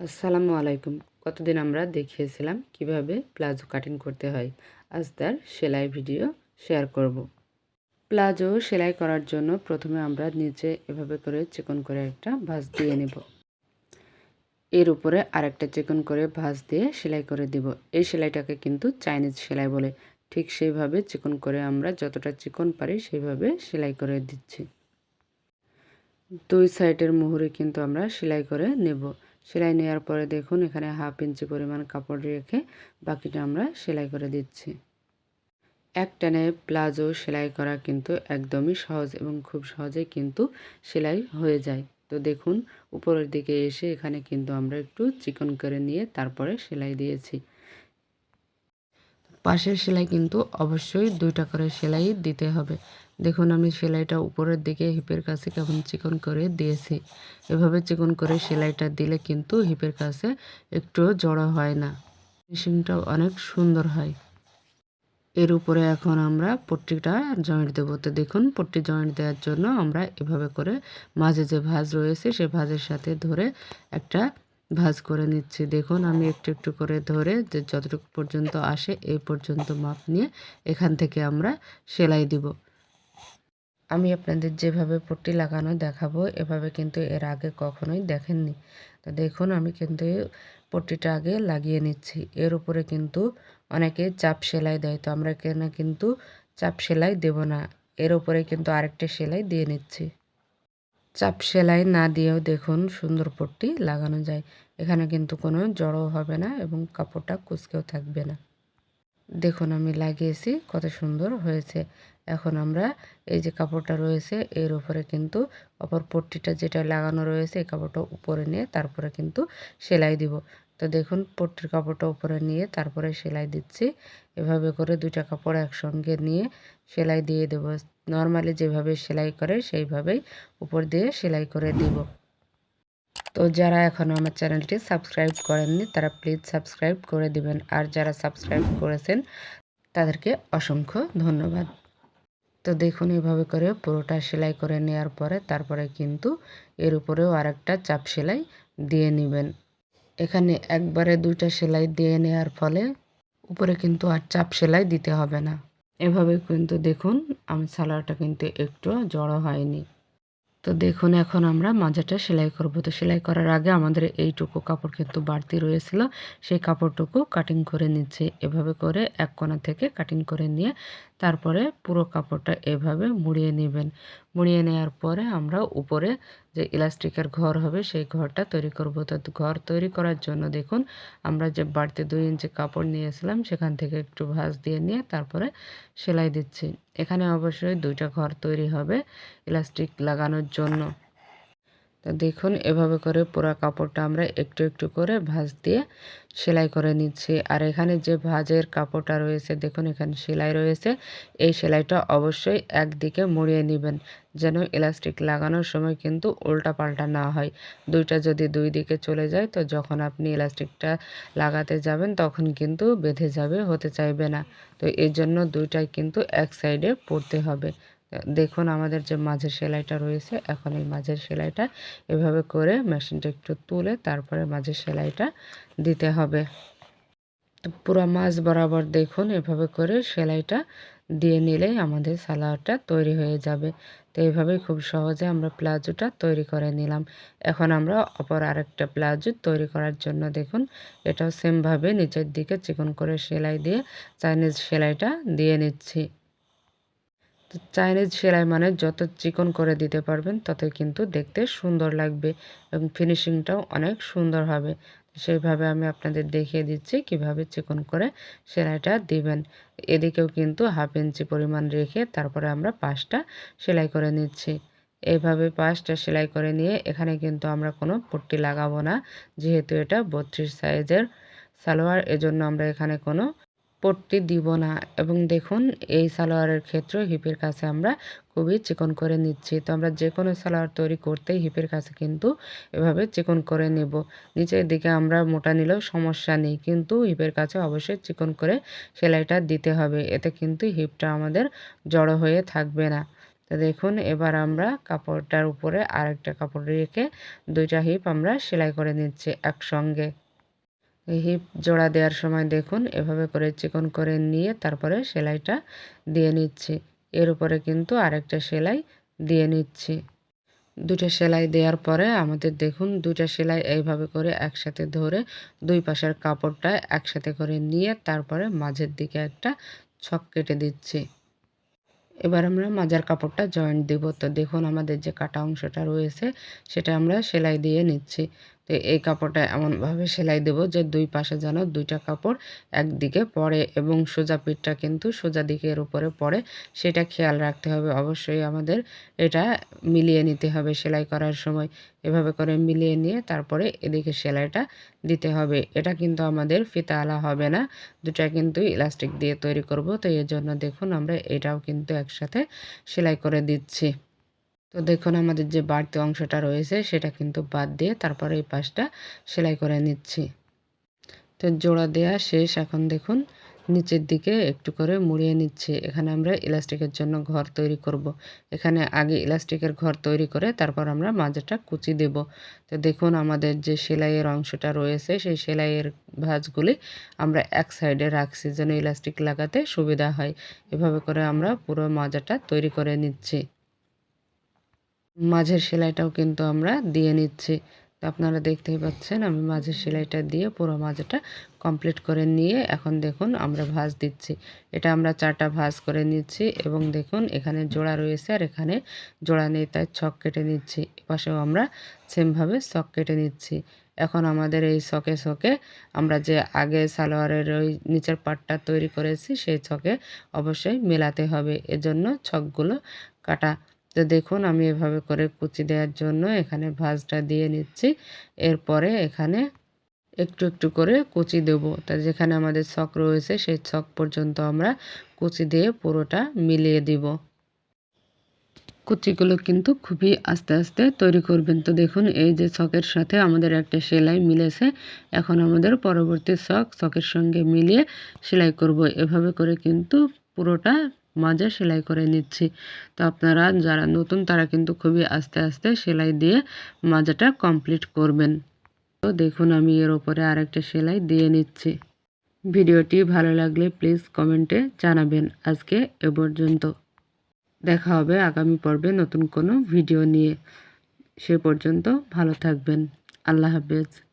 আসসালামু আলাইকুম। কতদিন আমরা দেখিয়েছিলাম কীভাবে প্লাজো কাটিং করতে হয়। আজ তার সেলাই ভিডিও শেয়ার করব। প্লাজো সেলাই করার জন্য প্রথমে আমরা নিচে এভাবে করে চিকন করে একটা ভাঁজ দিয়ে নেব। এর উপরে আরেকটা চিকন করে ভাঁজ দিয়ে সেলাই করে দিব। এই সেলাইটাকে কিন্তু চাইনিজ সেলাই বলে। ঠিক সেইভাবে চিকন করে আমরা যতটা চিকন পারি সেইভাবে সেলাই করে দিচ্ছি। দুই সাইডের মুহুরে কিন্তু আমরা সেলাই করে নেব। সেলাই নেওয়ার পরে দেখুন এখানে হাফ ইঞ্চি পরিমাণ কাপড় রেখে বাকিটা আমরা সেলাই করে দিচ্ছি। এক টানে প্লাজো সেলাই করা কিন্তু একদমই সহজ এবং খুব সহজে কিন্তু সেলাই হয়ে যায়। তো দেখুন, উপরের দিকে এসে এখানে কিন্তু আমরা একটু চিকন করে নিয়ে তারপরে সেলাই দিয়েছি। পাশের সেলাই কিন্তু অবশ্যই দুইটা করে সেলাই দিতে হবে। দেখুন, আমি সেলাইটা উপরের দিকে হিপের কাছে কেমন চিকন করে দিয়েছি। এভাবে চিকন করে সেলাইটা দিলে কিন্তু হিপের কাছে একটু জড়ো হয় না। ফিনিশিংটাও অনেক সুন্দর হয়। এর উপরে এখন আমরা পট্টিটা জয়েন্ট দেবো। তো দেখুন, পট্টি জয়েন্ট দেওয়ার জন্য আমরা এভাবে করে মাঝে যে ভাঁজ রয়েছে, সে ভাঁজের সাথে ধরে একটা ভাঁজ করে নিচ্ছি। দেখুন, আমি একটু একটু করে ধরে যে যতটুকু পর্যন্ত আসে এই পর্যন্ত মাপ নিয়ে এখান থেকে আমরা সেলাই দিব। আমি আপনাদের যেভাবে পট্টি লাগানো দেখাবো, এভাবে কিন্তু এর আগে কখনোই দেখেননি। তো দেখুন, আমি কিন্তু পট্টিটা আগে লাগিয়ে নিচ্ছি। এর উপরে কিন্তু অনেকে চাপ সেলাই দেয়, তো আমরা এখানে কিন্তু চাপ সেলাই দেব না। এর উপরে কিন্তু আরেকটা সেলাই দিয়ে নিচ্ছি। চাপ সেলাই না দিয়েও দেখুন সুন্দর পট্টি লাগানো যায়। এখানে কিন্তু কোনো জড়ো হবে না এবং কাপড়টা কুচকেও থাকবে না। দেখুন আমি লাগিয়েছি, কত সুন্দর হয়েছে। এখন আমরা এই যে কাপড়টা রয়েছে, এর উপরে কিন্তু অপর পট্টিটা যেটা লাগানো রয়েছে, এই কাপড়টা উপরে নিয়ে তারপরে কিন্তু সেলাই দিব। তো দেখুন, পট্টির কাপড়টা উপরে নিয়ে তারপরে সেলাই দিচ্ছি। এভাবে করে দুইটা কাপড় একসঙ্গে নিয়ে সেলাই দিয়ে দেব। নর্মালি যেভাবে সেলাই করে, সেইভাবেই উপর দিয়ে সেলাই করে দিব। তো যারা এখনও আমার চ্যানেলটি সাবস্ক্রাইব করেননি, তারা প্লিজ সাবস্ক্রাইব করে দিবেন। আর যারা সাবস্ক্রাইব করেছেন, তাদেরকে অসংখ্য ধন্যবাদ। তো দেখুন, এভাবে করে পুরোটা সেলাই করে নেওয়ার পরে তারপরে কিন্তু এর উপরেও আরেকটা চাপ সেলাই দিয়ে নেবেন। এখানে একবারে দুইটা সেলাই দিয়ে নেওয়ার ফলে উপরে কিন্তু আর চাপ সেলাই দিতে হবে না। এভাবে কিন্তু দেখুন, আমি সালোয়ারটা কিন্তু একটু জড়ো হয়নি। তো দেখুন, এখন আমরা মাজাটা সেলাই করব। তো সেলাই করার আগে আমাদের এইটুকু কাপড় কিন্তু বাড়তি রয়েছিল। সেই কাপড়টুকু কাটিং করে নিচ্ছে। এভাবে করে এক কোনা থেকে কাটিং করে নিয়ে তারপরে পুরো কাপড়টা এভাবে মুড়িয়ে নেবেন। মুড়িয়ে নেওয়ার পরে আমরা উপরে যে ইলাস্টিকের ঘর হবে, সেই ঘরটা তৈরি করব। তো ঘর তৈরি করার জন্য দেখুন, আমরা যে বাড়তি দুই ইঞ্চি কাপড় নিয়েছিলাম, সেখান থেকে একটু ভাঁজ দিয়ে নিয়ে তারপরে সেলাই দিচ্ছি। এখানে অবশ্যই দুইটা ঘর তৈরি হবে ইলাস্টিক লাগানোর জন্য। তো দেখুন, এভাবে করে পুরো কাপড়টা আমরা একটু একটু করে ভাঁজ দিয়ে সেলাই করে নিচ্ছি। আর এখানে যে ভাঁজের কাপড়টা রয়েছে, দেখুন এখানে সেলাই রয়েছে। এই সেলাইটা অবশ্যই একদিকে মুড়িয়ে নেবেন, যেন ইলাস্টিক লাগানোর সময় কিন্তু উল্টা পাল্টা না হয়। দুইটা যদি দুই দিকে চলে যায়, তো যখন আপনি ইলাস্টিকটা লাগাতে যাবেন, তখন কিন্তু বেঁধে যাবে, হতে চাইবে না। তো এর জন্য দুইটাই কিন্তু এক সাইডে পড়তে হবে। দেখুন, আমাদের যে মাঝের সেলাইটা রয়েছে, এখন এই মাঝের সেলাইটা এভাবে করে মেশিনটা একটু তুলে তারপরে মাঝের সেলাইটা দিতে হবে। পুরো মাছ বরাবর দেখুন, এভাবে করে সেলাইটা দিয়ে নিলেই আমাদের সালোয়ারটা তৈরি হয়ে যাবে। তো এইভাবে খুব সহজে আমরা প্লাজোটা তৈরি করে নিলাম। এখন আমরা অপর আরেকটা প্লাজো তৈরি করার জন্য দেখুন, এটাও সেমভাবে নিচের দিকে চিকন করে সেলাই দিয়ে চাইনিজ সেলাইটা দিয়ে নিচ্ছি। তো চাইনিজ সেলাই মানে যত চিকন করে দিতে পারবেন, ততই কিন্তু দেখতে সুন্দর লাগবে এবং ফিনিশিংটাও অনেক সুন্দর হবে। সেইভাবে আমি আপনাদের দেখিয়ে দিচ্ছি কীভাবে চিকন করে সেলাইটা দিবেন। এদিকেও কিন্তু হাফ ইঞ্চি পরিমাণ রেখে তারপরে আমরা পাশটা সেলাই করে নিচ্ছি। এইভাবে পাশটা সেলাই করে নিয়ে এখানে কিন্তু আমরা কোনো পট্টি লাগাবো না, যেহেতু এটা বত্রিশ সাইজের সালোয়ার, এজন্য আমরা এখানে কোনো পট্টি দিব না। এবং দেখুন, এই সালোয়ারের ক্ষেত্রে হিপের কাছে আমরা খুবই চিকন করে নিচ্ছি। তো আমরা যে কোনো সালোয়ার তৈরি করতে হিপের কাছে কিন্তু এভাবে চিকন করে নেব। নিচের দিকে আমরা মোটা নিলেও সমস্যা নেই, কিন্তু হিপের কাছে অবশ্যই চিকন করে সেলাইটা দিতে হবে। এতে কিন্তু হিপটা আমাদের জড়ো হয়ে থাকবে না। তো দেখুন, এবার আমরা কাপড়টার উপরে আরেকটা কাপড় রেখে দুইটা হিপ আমরা সেলাই করে নিচ্ছি একসঙ্গে। হিপ জোড়া দেওয়ার সময় দেখুন, এভাবে করে চিকন করে নিয়ে তারপরে সেলাইটা দিয়ে নিচ্ছি। এর উপরে কিন্তু আরেকটা সেলাই দিয়ে নিচ্ছি। দুটা সেলাই দেওয়ার পরে আমাদের দেখুন দুটা সেলাই এইভাবে করে একসাথে ধরে দুই পাশের কাপড়টা একসাথে করে নিয়ে তারপরে মাঝের দিকে একটা ছক কেটে দিচ্ছি। এবার আমরা মাজার কাপড়টা জয়েন্ট দেব। তো দেখুন, আমাদের যে কাটা অংশটা রয়েছে, সেটা আমরা সেলাই দিয়ে নিচ্ছি। তো এই কাপড়টা এমনভাবে সেলাই দেব যে দুই পাশে যেন দুইটা কাপড় একদিকে পরে এবং সোজা পিঠটা কিন্তু সোজা দিকের উপরে পড়ে, সেটা খেয়াল রাখতে হবে। অবশ্যই আমাদের এটা মিলিয়ে নিতে হবে সেলাই করার সময়। এভাবে করে মিলিয়ে নিয়ে তারপরে এদিকে সেলাইটা দিতে হবে। এটা কিন্তু আমাদের ফিতা আলা হবে না, দুটা কিন্তু ইলাস্টিক দিয়ে তৈরি করব। তো এর জন্য দেখুন আমরা এটাও কিন্তু একসাথে সেলাই করে দিচ্ছি। তো দেখুন, আমাদের যে বাড়তি অংশটা রয়েছে, সেটা কিন্তু বাদ দিয়ে তারপরে এই পাশটা সেলাই করে নিচ্ছি। তো জোড়া দেয়া শেষ, এখন দেখুন, নিচের দিকে একটু করে মুড়িয়ে নিচ্ছি। এখানে আমরা ইলাস্টিকের জন্য ঘর তৈরি করব। এখানে আগে ইলাস্টিকের ঘর তৈরি করে তারপর আমরা মাজাটা কুচি দেব। তো দেখুন, আমাদের যে সেলাইয়ের অংশটা রয়েছে, সেই সেলাইয়ের ভাঁজগুলি আমরা এক সাইডে রাখছি যেন ইলাস্টিক লাগাতে সুবিধা হয়। এভাবে করে আমরা পুরো মাজাটা তৈরি করে নিচ্ছি। মাঝের সেলাইটাও কিন্তু আমরা দিয়ে নিচ্ছি। তো আপনারা দেখতেই পাচ্ছেন, আমি মাঝের সেলাইটা দিয়ে পুরো মাঝেটা কমপ্লিট করে নিয়ে এখন দেখুন আমরা ভাঁজ দিচ্ছি। এটা আমরা চারটা ভাঁজ করে নিচ্ছি এবং দেখুন এখানে জোড়া রয়েছে আর এখানে জোড়া নেই, তাই ছক কেটে নিচ্ছি। এপাশেও আমরা সেমভাবে ছক কেটে নিচ্ছি। এখন আমাদের এই ছকে ছকে আমরা যে আগে সালোয়ারের ওই নিচের পাটটা তৈরি করেছি, সেই ছকে অবশ্যই মেলাতে হবে। এজন্য ছকগুলো কাটা তো দেখুন, আমি এভাবে করে কুচি দেওয়ার জন্য এখানে ভাজটা দিয়ে নিচ্ছি। এরপরে এখানে একটু একটু করে কুচি দেব। তা যেখানে আমাদের ছক রয়েছে, সেই ছক পর্যন্ত আমরা কুচি দিয়ে পুরোটা মিলিয়ে দিব। কুচিগুলো কিন্তু খুবই আস্তে আস্তে তৈরি করবেন। তো দেখুন, এই যে ছকের সাথে আমাদের একটা সেলাই মিলেছে, এখন আমাদের পরবর্তী ছক, ছকের সঙ্গে মিলিয়ে সেলাই করব। এভাবে করে কিন্তু পুরোটা মাঝে সেলাই করে নিচ্ছি। তো আপনারা যারা নতুন, তারা কিন্তু খুবই আস্তে আস্তে সেলাই দিয়ে মাজাটা কমপ্লিট করবেন। তো দেখুন, আমি এর ওপরে আরেকটা সেলাই দিয়ে নিচ্ছি। ভিডিওটি ভালো লাগলে প্লিজ কমেন্টে জানাবেন। আজকে এ পর্যন্ত। দেখা হবে আগামী পর্বে নতুন কোনো ভিডিও নিয়ে। সে পর্যন্ত ভালো থাকবেন। আল্লাহ হাফেজ।